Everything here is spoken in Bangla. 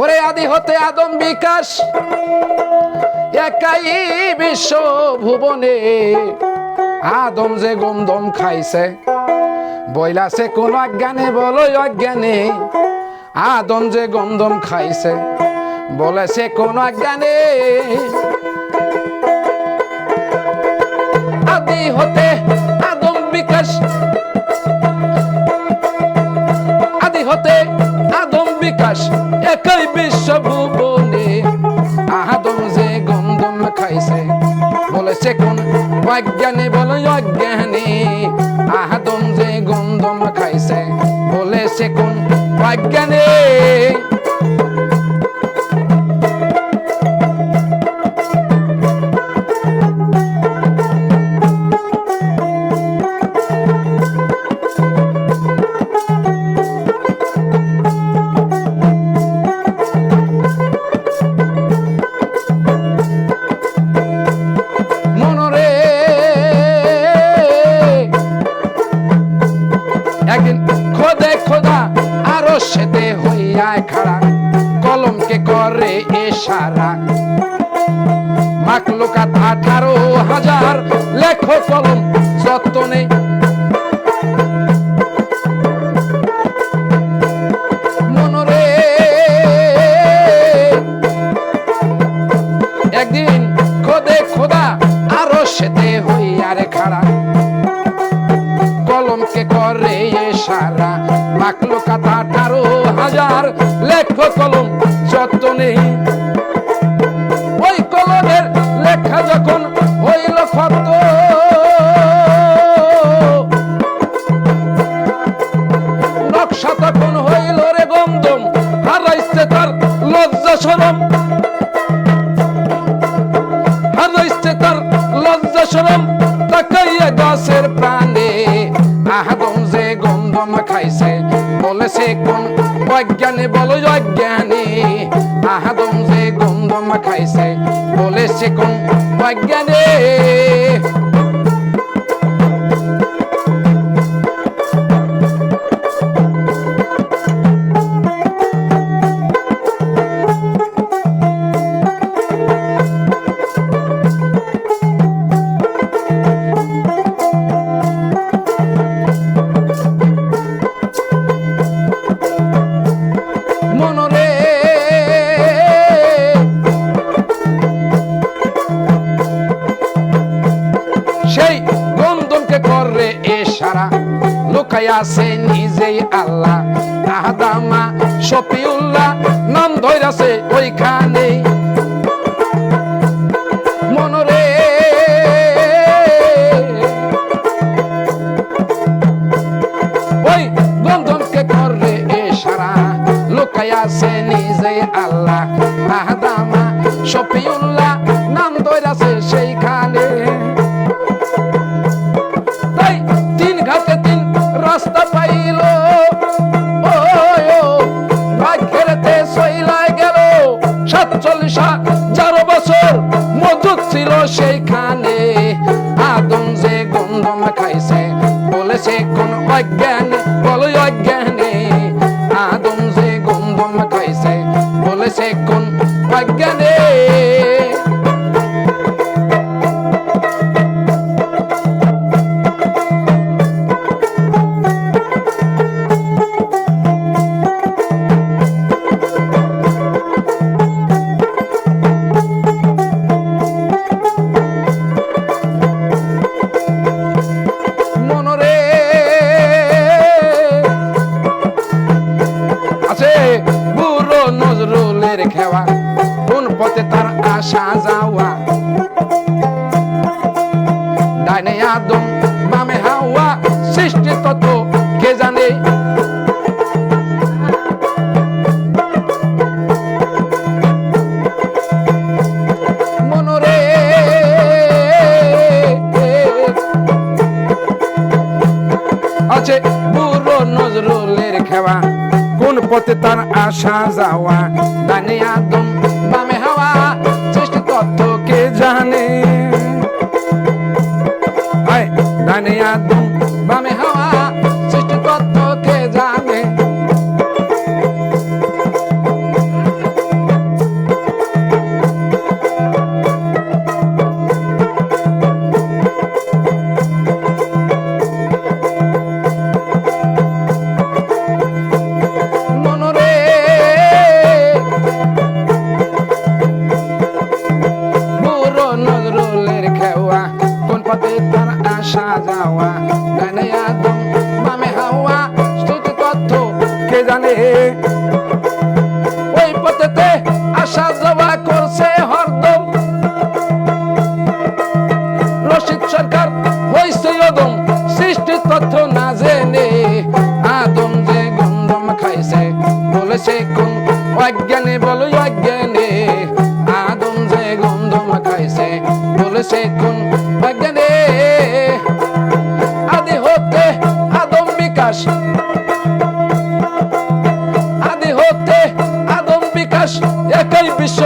ওরে আদি হতে আদম বিকাশ, একাই বিশ্ব ভুবনে। আদম যে গমদম খাইছে, বইলাছে কোন অজ্ঞানে বলো অজ্ঞানে। আদম যে গমদম খাইছে, বলেছে কোন অজ্ঞানে। আদি হতে আদম বিকাশ একই বিশ্ব ভুবনে আহাদম যে গন্ধম খাইছে, বলেছে কোন অজ্ঞানী বলে অজ্ঞানী। আহাদম যে গন্ধম খাইছে, বলেছে কোন অজ্ঞানী। সেতে হইয়া খাড়া, কলমকে করে এশারা মাকলুকাত আঠারো হাজার লেখো কলম, যতনে মনরে একদিন খোদে খাড়া, কলমকে করে সারা। মাকলো যত ওই কলমের লেখা যখন হইল ক্ষত নকশা তখন হইল রে গন্ধম হারাইছে তার লজ্জা সরম হারাইছে তার লজ্জা সরম তাকাইয়া গাছের অজ্ঞানী বলো অজ্ঞানী আহাদম যে গন্ধম খাইছে বলেছে কোন অজ্ঞানী এ সারা লুকাইয়াছে নিজেই আল্লাহ। আহাদামা, শফিউল্লাহ, নাম ধৈরাছে ওইখানে। মনরে ওই গন্ধনকে করে সারা লুকাইয়াছে নিজে আল্লাহ। আহদামা, শফিউল্লাহ, নাম দৈরাছে সেইখানে। বলেছে কোন অজ্ঞানী? বলো অজ্ঞানী। আদম যে গন্ধম খাইছে বলেছে কোন নজরুলের খেওয়া কোন পথে তার আসা যাওয়া। ডাইনে আদম, বামে হাওয়া, সৃষ্টি তত কে জানে? আছে বুড়ো নজরুলের খেওয়া। কোন পথে তার আসা যাওয়া ডানে আদম বামে হাওয়া সৃষ্টি তত্ত্ব কে জানে? অজ্ঞানে বলো, অজ্ঞানে। আদম যে গন্ধ মাখাইছে বলেছে কোন অজ্ঞানে? আদি হতে আদম বিকাশ। আদি হতে আদম বিকাশ, একই বিশ্ব।